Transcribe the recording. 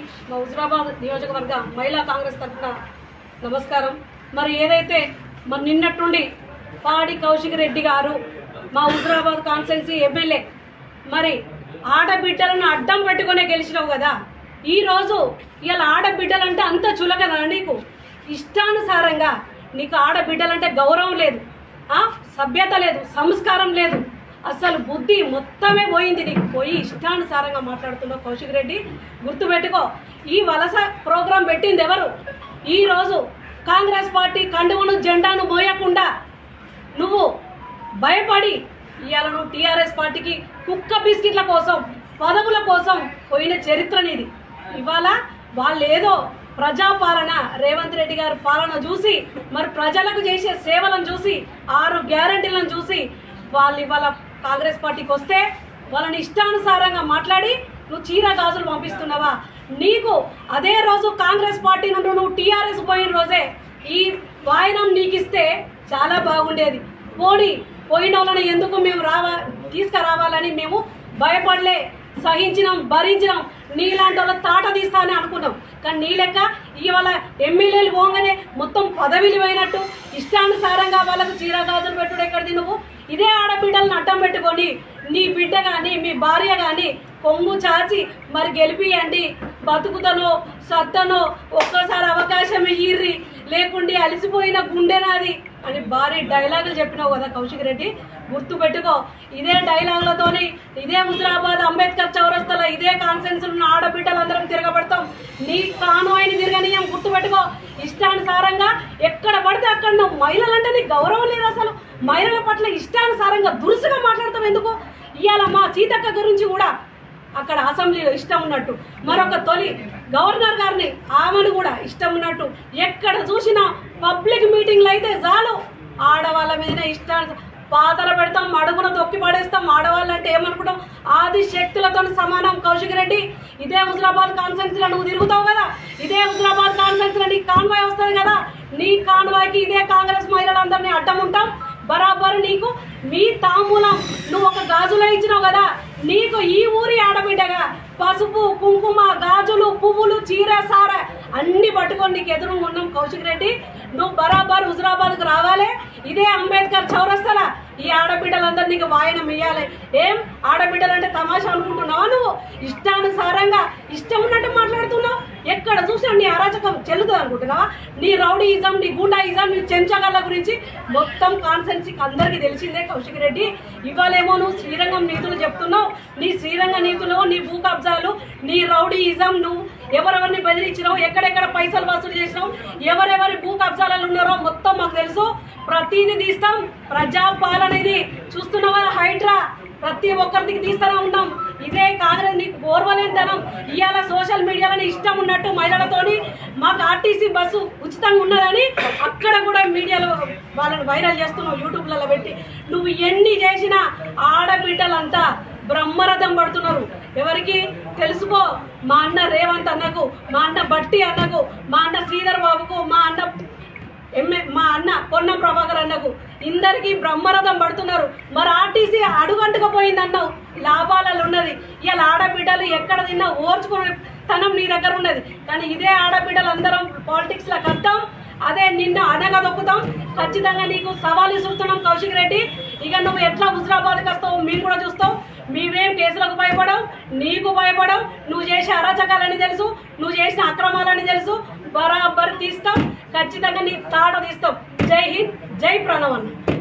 హుజురాబాద్ నియోజకవర్గ మహిళా కాంగ్రెస్ తరఫున నమస్కారం. మరి ఏదైతే మరి నిన్నట్టుండి పాడి కౌశిక్ రెడ్డి గారు మా హుజురాబాద్ కాన్స్టిట్యున్సీ ఎమ్మెల్యే మరి ఆడబిడ్డలను అడ్డం పెట్టుకునే గెలిచినావు కదా. ఈరోజు ఇలా ఆడబిడ్డలంటే అంత చులకనా నీకు? ఇష్టానుసారంగా నీకు ఆడబిడ్డలంటే గౌరవం లేదు. ఆ? సభ్యత లేదు సంస్కారం లేదు. అసలు బుద్ధి మొత్తమే పోయింది నీకు. పోయి ఇష్టానుసారంగా మాట్లాడుతున్నావు కౌశిక్ రెడ్డి గుర్తుపెట్టుకో ఈ వలస ప్రోగ్రాం పెట్టింది ఎవరు? ఈరోజు కాంగ్రెస్ పార్టీ కండువను జెండాను మోయకుండా నువ్వు భయపడి ఇవాళ నువ్వు టీఆర్ఎస్ పార్టీకి కుక్క బిస్కెట్ల కోసం పదవుల కోసం పోయిన చరిత్ర నీది. ఇవాళ వాళ్ళు ఏదో ప్రజాపాలన రేవంత్ రెడ్డి గారి పాలన చూసి మరి ప్రజలకు చేసే సేవలను చూసి ఆరు గ్యారంటీలను చూసి వాళ్ళు ఇవాళ కాంగ్రెస్ పార్టీకి వస్తే వాళ్ళని ఇష్టానుసారంగా మాట్లాడి నువ్వు చీర గాజులు పంపిస్తున్నావా? నీకు అదే రోజు కాంగ్రెస్ పార్టీ నుండి నువ్వు టీఆర్ఎస్ పోయిన రోజే ఈ వాయనం నీకు ఇస్తే చాలా బాగుండేది. పోనీ పోయిన వాళ్ళని ఎందుకు మేము రావా తీసుకురావాలని మేము భయపడలే. సహించినాం భరించినాం. నీలాంటి వాళ్ళ తాట తీస్తా అని అనుకున్నాం. కానీ నీ లెక్క ఇవాళ ఎమ్మెల్యేలు పోగానే మొత్తం పదవిలు పోయినట్టు ఇష్టానుసారంగా వాళ్ళకు చీర గాజులు పెట్టుడు ఎక్కడిది నువ్వు ఇదే ఆడబిడ్డలను అడ్డం పెట్టుకొని నీ బిడ్డ కానీ మీ భార్య కానీ కొమ్ము చాచి మరి గెలిపియండి. బతుకుతనో సత్తనో ఒక్కసారి అవకాశం ఇయ్యిర్రి. లేకుండి అలసిపోయిన గుండె నాది అని భారీ డైలాగులు చెప్పినావు కదా కౌశిక్ రెడ్డి. గుర్తు పెట్టుకో ఇదే డైలాగులతోని ఇదే హుజరాబాద్ అంబేద్కర్ చౌరస్తలో ఇదే కాన్సెన్స్ ఉన్న ఆడబిడ్డలందరం తిరగబడతాం. నీ కానువైన తిరగనీయం గుర్తు పెట్టుకో ఇష్టానుసారంగా ఎక్కడ పడితే అక్కడ నువ్వు మహిళలంటే నీకు గౌరవం లేదు అసలు. మహిళల పట్ల ఇష్టానుసారంగా దురుసుగా మాట్లాడతాం ఎందుకు? ఇవాళ మా సీతక్క గురించి కూడా అక్కడ అసెంబ్లీలో ఇష్టం ఉన్నట్టు. మరొక తొలి గవర్నర్ గారిని ఆమెను కూడా ఇష్టం ఉన్నట్టు. ఎక్కడ చూసినా పబ్లిక్ మీటింగ్లు అయితే చాలు. ఆడవాళ్ళ మీద ఇష్టాన్ని పాతలు పెడతాం మడుగున తొక్కి పడేస్తాం. ఆడవాళ్ళు అంటే ఏమనుకుంటాం? ఆది శక్తులతో సమానం కౌశిక్ రెడ్డి. ఇదే హుజరాబాద్ కాన్ఫరెన్స్లో నువ్వు తిరుగుతావు కదా? ఇదే హుజరాబాద్ కాన్ఫరెన్స్లో నీ కాన్వాయ్ వస్తుంది కదా? నీ కాన్వాయ్కి ఇదే కాంగ్రెస్ మహిళలందరినీ అడ్డం ఉంటాం. బరాబర్ నీకు మీ తాంబూలం నువ్వు ఒక గాజులో ఇచ్చినావు కదా? నీకు ఈ ఊరి ఆడబిడ్డగా పసుపు కుంకుమ గాజులు పువ్వులు చీర సార అన్ని పట్టుకొని నీకు ఎదురు ఉన్నాం కౌశిక్ రెడ్డి. నువ్వు బరాబర్ హుజరాబాద్కు రావాలి. ఇదే అంబేద్కర్ చౌరస్తల. ఈ ఆడబిడ్డలందరూ నీకు వాయనం ఇయ్యాలి. ఏం? ఆడబిడ్డలంటే తమాషా అనుకుంటున్నావా నువ్వు? ఇష్టానుసారంగా ఇష్టం ఉన్నట్టు మాట్లాడుతున్నావు. ఎక్కడ చూసినా నీ అరాచకం చెల్లుతుంది అనుకుంటున్నావా? నీ రౌడీయిజం నీ గుండాయిజం నీ చెంచగాళ్ళ గురించి మొత్తం కాన్సెన్సీకి అందరికీ తెలిసిందే కౌశిక్ రెడ్డి. ఇవాళేమో నువ్వు శ్రీరంగం నీతులు చెప్తున్నావు. నీ శ్రీరంగ నీతులు నీ భూ కబ్జాలు నీ రౌడీయిజం నువ్వు ఎవరెవరిని బెదిరించినావు ఎక్కడెక్కడ పైసలు వసూలు చేసినావు ఎవరెవరి భూ కబ్జాలలో ఉన్నారో మొత్తం మాకు తెలుసు. ప్రతిదీ తీస్తాం ప్రజాపాలనేది చూస్తున్నావా హైడ్రా? ప్రతి ఒక్కరికి తీస్తూనే ఉన్నాం. ఓర్వలేనితనం. ఇవాళ సోషల్ మీడియాలో ఇష్టం ఉన్నట్టు మహిళలతోని మాకు ఆర్టీసీ బస్సు ఉచితంగా ఉన్నదని అక్కడ కూడా మీడియాలో వాళ్ళని వైరల్ చేస్తున్నావు యూట్యూబ్లలో పెట్టి. నువ్వు ఎన్ని చేసినా ఆడబిడ్డలంతా బ్రహ్మరథం పడుతున్నారు. ఎవరికి? తెలుసుకో. మా అన్న రేవంత్ అన్నకు మా అన్న బట్టి అన్నకు మా అన్న శ్రీధర్ బాబుకు మా అన్న ఎంఏ మా అన్న పొన్న ప్రభాకర్ అన్నకు ఇందరికీ బ్రహ్మరథం పడుతున్నారు. మరి ఆర్టీసీ అడుగంటుకపోయింది అన్నావు లాభాలలో ఉన్నది. ఇలా ఆడబిడ్డలు ఎక్కడ తిన్నా ఓర్చుకునే తనం నీ దగ్గర ఉన్నది. కానీ ఇదే ఆడబిడ్డలు అందరం పాలిటిక్స్లో కద్దాం అదే నిన్ను అనగదొక్కుతాం. ఖచ్చితంగా నీకు సవాల్ ఇస్తున్నాం కౌశిక్ రెడ్డి. ఇక నువ్వు ఎట్లా హుజరాబాద్కి వస్తావు? మేము కూడా చూస్తాం. మేమేం కేసులకు భయపడవు. నీకు భయపడవు. నువ్వు చేసే అరాచకాలని తెలుసు. నువ్వు చేసిన అక్రమాలని తెలుసు. బరాబర్ తీస్తాం. ఖచ్చితంగా నీ తాట తీస్తాం. జై హింద్ జై ప్రణవ్ అన్న